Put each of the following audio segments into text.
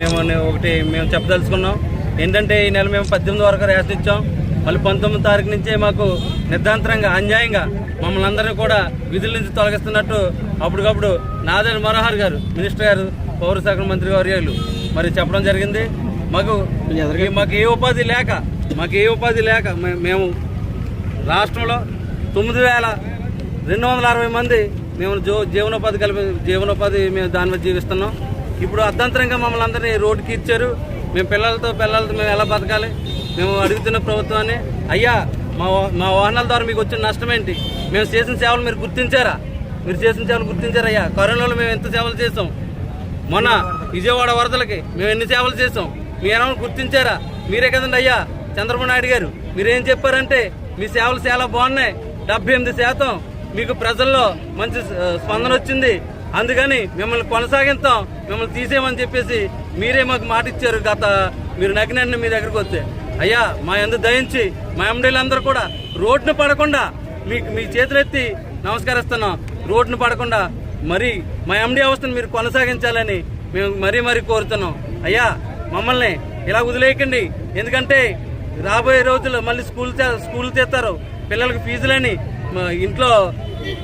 మేము ఒకటి మేము చెప్పదలుచుకున్నాం. ఏంటంటే ఈ నెల మేము పద్దెనిమిది వరకు రేషన్ ఇచ్చాం. మళ్ళీ పంతొమ్మిది తారీఖు నుంచే మాకు నిర్ధాంతరంగా అన్యాయంగా మమ్మల్ని అందరినీ కూడా విధుల నుంచి తొలగిస్తున్నట్టు అప్పటికప్పుడు నాదెండ్ల మనోహర్ గారు మినిస్టర్ గారు పౌర శాఖ మంత్రి వర్యాలు మరి చెప్పడం జరిగింది. మాకు మాకు ఏ ఉపాధి లేక మాకు ఏ ఉపాధి లేక మేము రాష్ట్రంలో తొమ్మిది వేల రెండు వందల అరవై మంది మేము జో జీవనోపాధి కలిపి జీవనోపాధి మేము దాని మీద జీవిస్తున్నాం. ఇప్పుడు అర్ధంతరంగా మమ్మల్ని అందరినీ రోడ్డుకి ఇచ్చారు. మేము పిల్లలతో పిల్లలతో మేము ఎలా బతకాలి? మేము అడుగుతున్న ప్రభుత్వాన్ని అయ్యా మా మా వాహనాల ద్వారా మీకు వచ్చిన నష్టం ఏంటి? మేము చేసిన సేవలు మీరు గుర్తించారా? మీరు చేసిన సేవలు గుర్తించారా? అయ్యా కరోనాలో మేము ఎంత సేవలు చేసాం మొన్న విజయవాడ వరదలకి మేము ఎన్ని సేవలు చేసాం మీరేమో గుర్తించారా? మీరే కదండి అయ్యా చంద్రబాబు నాయుడు గారు. మీరేం చెప్పారంటే మీ సేవలు చాలా బాగున్నాయి డెబ్బై ఎనిమిది శాతం మీకు ప్రజల్లో మంచి స్పందన వచ్చింది. అందుకని మిమ్మల్ని కొనసాగిస్తాం మిమ్మల్ని తీసేయమని చెప్పేసి మీరే మాకు మాట ఇచ్చారు గత మీరు నగ్నండి మీ దగ్గరకు వస్తే. అయ్యా మా ఎందు దయించి మా ఎండీలందరూ కూడా రోడ్డును పడకుండా మీకు మీ చేతులెత్తి నమస్కరిస్తున్నాం. రోడ్డును పడకుండా మరి మా ఎండీ అవస్థను మీరు కొనసాగించాలని మేము మరీ మరీ కోరుతున్నాం. అయ్యా మమ్మల్ని ఇలా వదిలేయకండి. ఎందుకంటే రాబోయే రోజుల్లో మళ్ళీ స్కూల్ స్కూల్ తెస్తారు పిల్లలకి ఫీజులని మా ఇంట్లో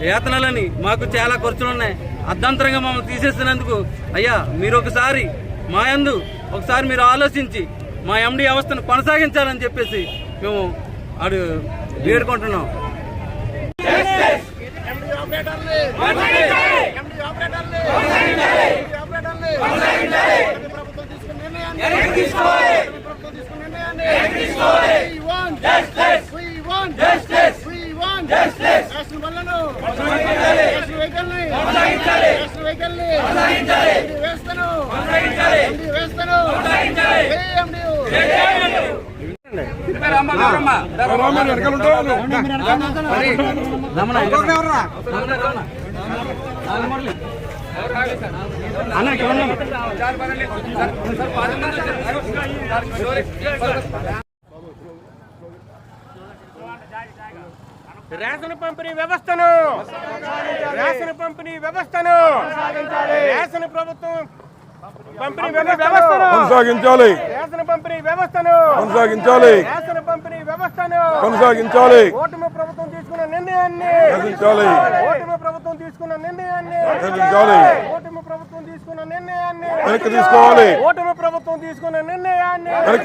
వేతనాలని మాకు చాలా ఖర్చులు ఉన్నాయి అర్ధంతరంగా మమ్మల్ని తీసేసినందుకు అయ్యా మీరు ఒకసారి మా యందు ఒకసారి మీరు ఆలోచించి మా ఎండి వ్యవస్థను కొనసాగించాలని చెప్పేసి మేము అడు వేడుకుంటున్నాం. రేషన్ పంపిణీ వ్యవస్థను. రేషన్ పంపిణీ వ్యవస్థను. రేషన్ ప్రభుత్వం కొనసాగించాలి. కొనసాగించాలి. కొనసాగించాలి. ఓటమి ప్రభుత్వం తీసుకున్న నిర్ణయాన్ని. ఓటమి ప్రభుత్వం తీసుకున్న నిర్ణయాన్ని. ఓటమి ప్రభుత్వం తీసుకున్న నిర్ణయాన్ని. వెనక్కి తీసుకోవాలి. ఓటమి ప్రభుత్వం తీసుకున్న నిర్ణయాన్ని. వెనక్కి